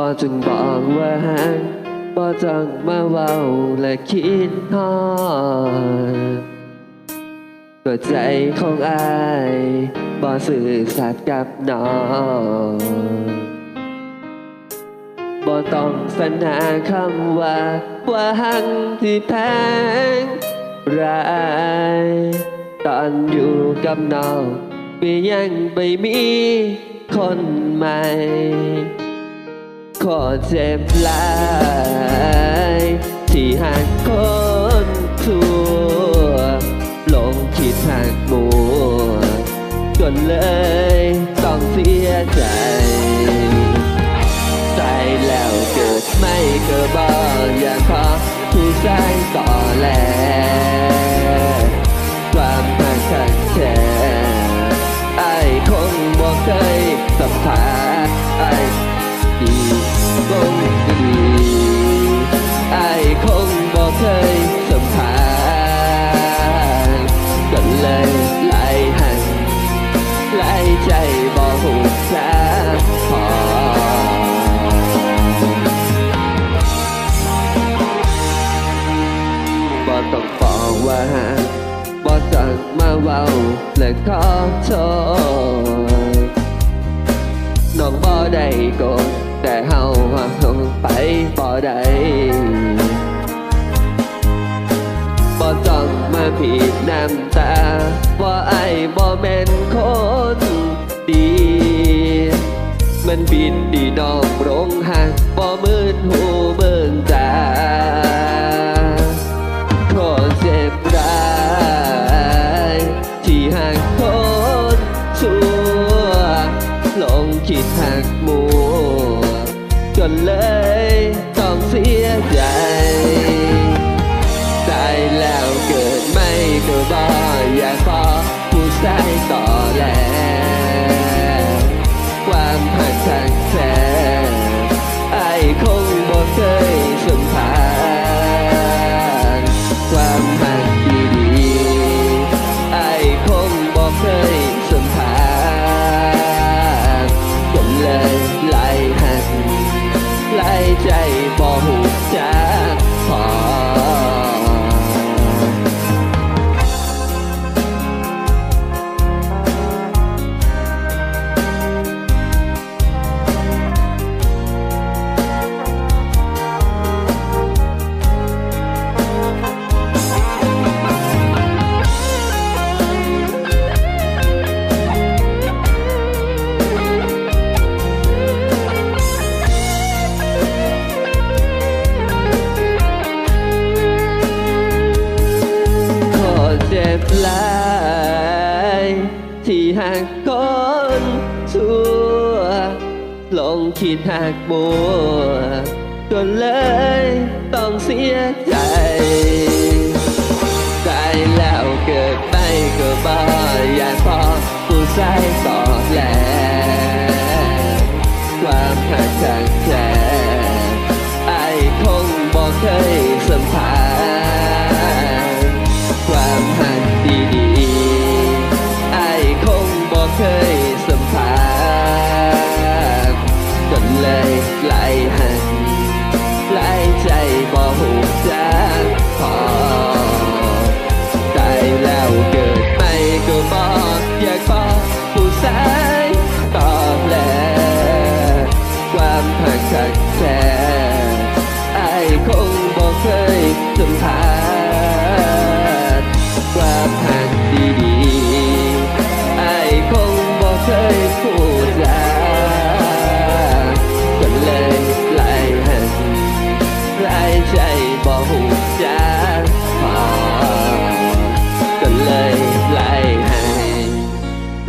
บ่จึงบอกว่าหักบ่จังมาเว้าและคิดฮอดก็ใจของอายบ่สื่อสัตย์กับน้องบ่ต้องสรรหาคำว่าว่าหักที่แพงร้ายตอนอยู่กับน้องก็ยังไม่มีคนใหม่ อเจ็บหลายที่หักคนทั่วหลงคิดหักมัวจนเลยต้องเสียใจ ใจแล้วเกิดไม่เกิดบ่อย่ากขอผู้ชายต่อแลคว บอสั่งมาเว้าและขอโทษน้องบ่ได้โกรธแต่เฮาหักลงไปบ่ได้บ่ต้องมาผิดน้ำตาว่าไอ้บ่แม่นคนดี มันบินดีน้องรงหักบ่มืนหูเคิดหักมัวจนเลยต้องเสียใจตายแล้วเกิดไม่ก็บ่อยากพอผู้ชายต่อแลความหักทางแท้ ที่หักคนชั่วลงคิดหักบัวก็เลยต้องเสียใจตายแล้วเกิดไม่ก็บ่อยากพอผู้ชายตอบแลความหักจากแท้ไอ้คงบอกเคยสัมผัส เคยสัมผัสจนเลยไล่หันไล่ใจบอหูจักพอตายแล้วเกิดไม่ก็บอกอยากบอกผู้สา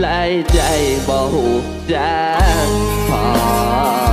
ลายใจบ่หูจ้าพอ